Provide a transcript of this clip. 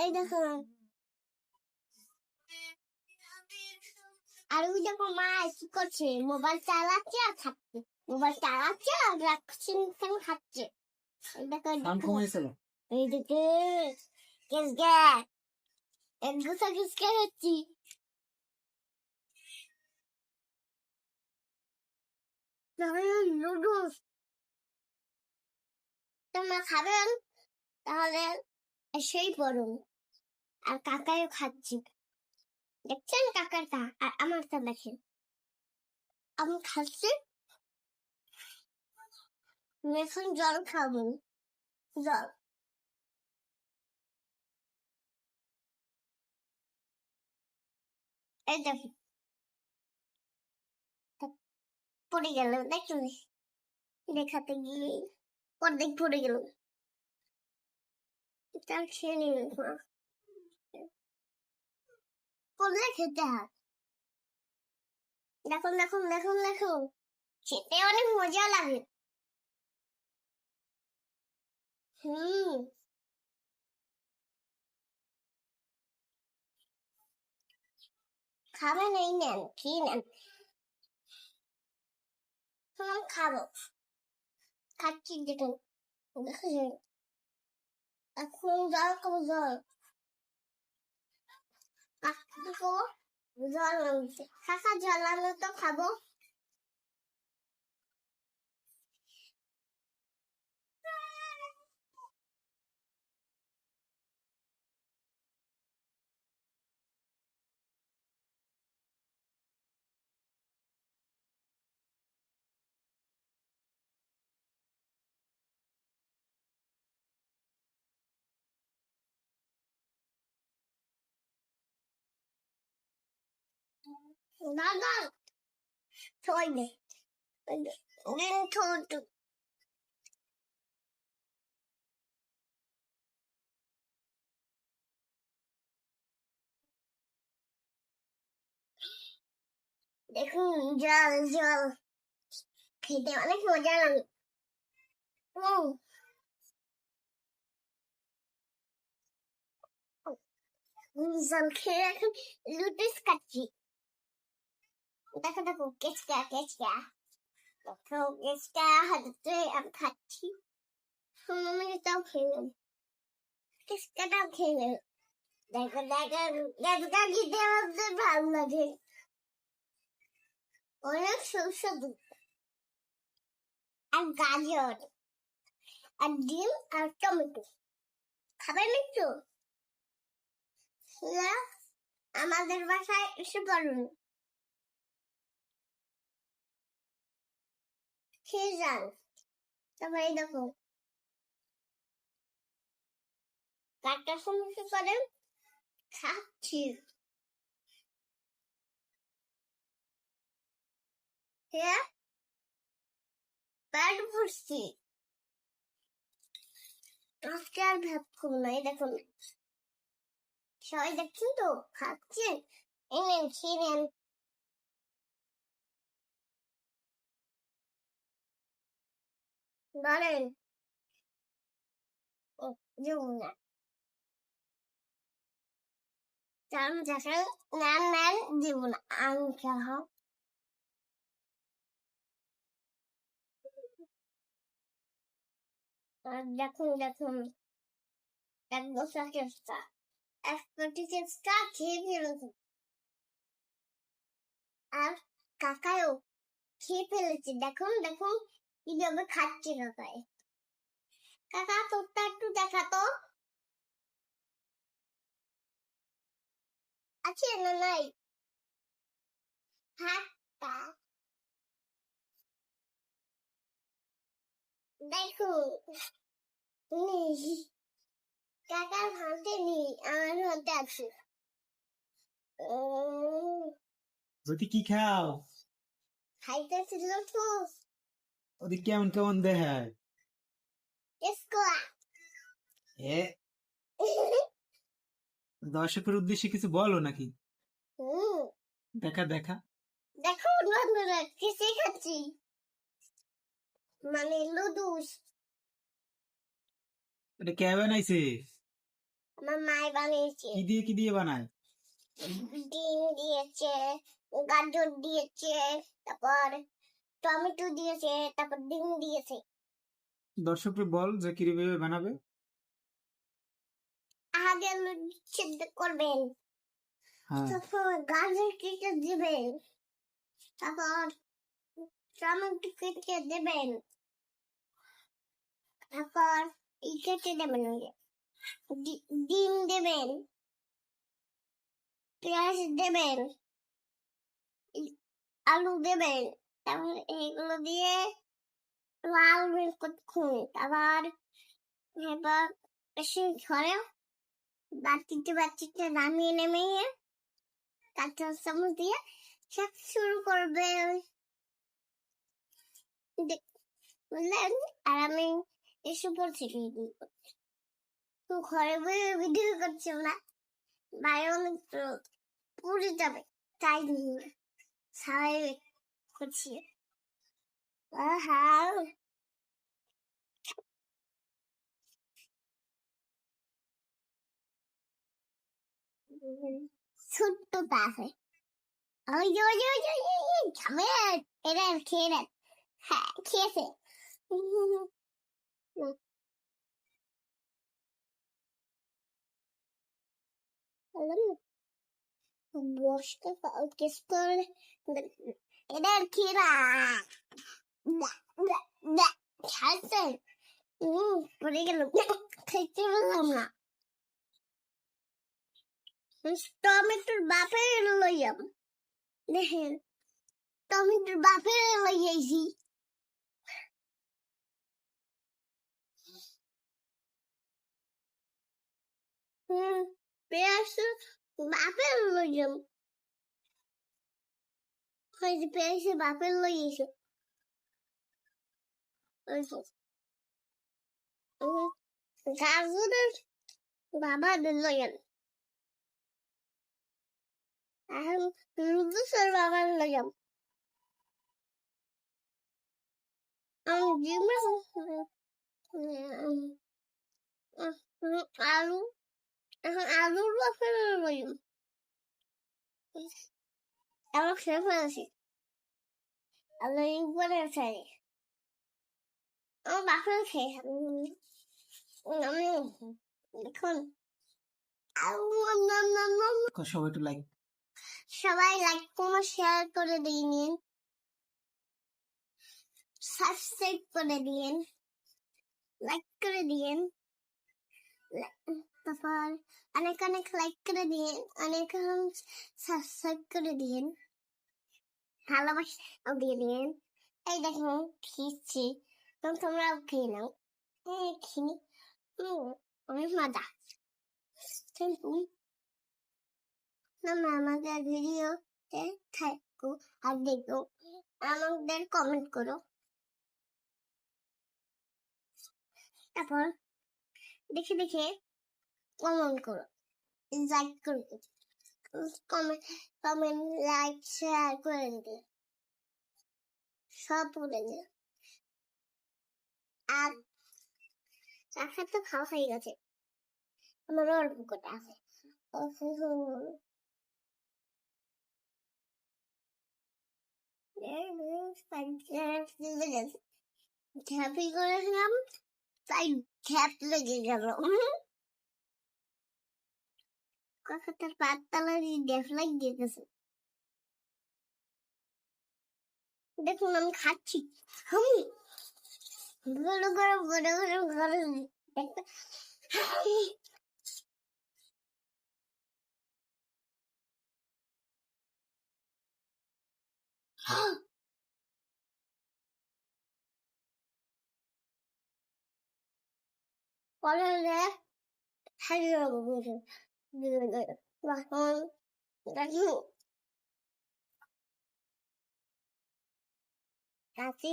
এই দেখো। আর ওই দেখো মা কি করছে? মোবাইল চালাচ্ছে আর খাচ্ছে। মোবাইল চালাচ্ছে আর রাখছে খাচ্ছে। এই দেখো এই দেখো। কেস গে এক গুছা কিসকে হচ্ছি। নুডলস তোমরা খাবেন তাহলে সেই পড়ুন আর কাকাইও খাচ্ছি। দেখছেন কাকারটা? আর আমারটা দেখেন। আমি খাচ্ছি। এখন জল খাব। জল। এই দেখো। পড়ে গেল, দেখুন। দেখাতে গিয়ে অর্ধেক পড়ে গেল। তার খেয়ে নিন পড়লে খেতে হয় দেখুন দেখুন দেখুন দেখুন খেতে অনেক মজা লাগে হুম খাবেন এই নেন খেয়ে নেন খাব খাচ্ছি দেখুন দেখুন এখন জল খাব জল জল কাকা জল আনলে তো খাব। দাদা ছয় দে দিন ছোট দেখুন জল জল খেতে অনেক মজা লাগে হুম জল খেয়ে এখন লুটিস খাচ্ছি দেখো দেখো কেচকা কেচকা দেখো কেচকা হাতে আমি খাচ্ছি কেচকাটাও দেখো দেখো কেচকা খেতে আমাদের ভালো লাগে অনেক সুস্বাদু আর গাজর আর ডিম আর টমেটো একটু না, আমাদের বাসায় এসে পড়ুন খেয়ে যান দেখো কাটটা সমস্যা করেন খাচ্ছি পেট ভরছি আজকে আর ভাত খাব না এই দেখুন সবাই দেখছেন তো খাচ্ছেন এই নেন খেয়ে নেন বলেন ও যমুনা চাম নেন নেন জীবনা আমি খাহ আর দেখুন দেখুন এক বছর চেষ্টা এক কোটি চেষ্টা খেয়ে ফেলেছে আর কাকাও খেয়ে ফেলেছে দেখুন দেখুন কীভাবে খাচ্ছে কাকায় কাকা তোরটা একটু দেখাতো আছে না নাই। হাতটা। দেখুন নি কাকার হাতে নি আমার হাতে আছে। যদি কি খাও? খাইতেছিল তো। ওদিক কেমন কেমন দেখায় দর্শকের উদ্দেশ্যে কিছু বলো নাকি? দেখা দেখা। দেখো বন্ধুরা কিসে খাচ্ছি মানে লুডুস। এটা কে বানাইছে? আমার মায় বানিয়েছে। কি দিয়ে কি দিয়ে বানায়? ডিম দিয়েছে গাজর দিয়েছে তারপর টমেটো দিয়েছে তারপর ডিম দিয়েছে। দর্শককে বল যে কীভাবে বানাবে। আগে আলু সিদ্ধ করবেন। হ্যাঁ। তারপর গাজর কেটে দিবেন। তারপর টমেটো কেটে দেবেন। তারপর ই কেটে দেবেন ডিম দেবেন। পেঁয়াজ দেবেন। আলু দেবেন। এগুলো দিয়ে লাল তারপর এবার ঘরে বাটিতে বাটিতে নামিয়ে নামিয়ে কাঁচা চামচ দিয়ে শাক শুরু করবে। বুঝলেন? আর আমি এসে পড়ছি ঘরে বসে ভিডিও করছি না বাইরে অনেক রোদ যাবে। তাই সবাই করছি আহা ছোট্ট আছে ওই ওই ওই ওই ওই ঝামেলা এটা খেয়ে নেন হ্যাঁ খেয়েছে বসতে এটা খেয়ে না খাইছে হুম পড়ে গেল খেতে টমেটোর বাপের লইয়াম দেখেন টমেটোর বাপের লইয়াইছি পেঁয়াজ বাপের ওই যে পেঁয়াজ বাপের হুম, গাজরের বাবা লইয়াম এখন রুদুসের বাবার লইয়াম আমি ডিমের আলু এখন আলুর বাপের লইয়াম আমার খেয়ে ফেলেছি আলু সবাই একটু লাইক সবাই লাইক কোনো শেয়ার করে দিন সাবস্ক্রাইব করে দিন লাইক করে দিন তারপর অনেক অনেক লাইক করে দিন অনেক সাবস্ক্রাইব করে দিন ভালোবাসা দিয়ে দিন এই দেখো খেয়েছি তো তোমরাও খেয়ে নাও। এই খেয়ে অনেক মজা। তোমরা আমাদের ভিডিওতে থাকো আর দেখো, আমাদের কমেন্ট করো। তারপর দেখে দেখে কমেন্ট করো। লাইক করো। কমেন্ট কমেন্ট শেয়ার করে সব করে দিও আর তো খাওয়া হয়ে গেছে আমার অল্প করে আছে করেছিলাম তাই খ্যাপ লেগে গেল কথাটার পাততলা দিয়ে ডেফ লাগিয়ে গেছে দেখুন আমি খাচ্ছি হুম গরম গরম গরম গরম গরম পরে হারিয়ে গেছে তখন দেখি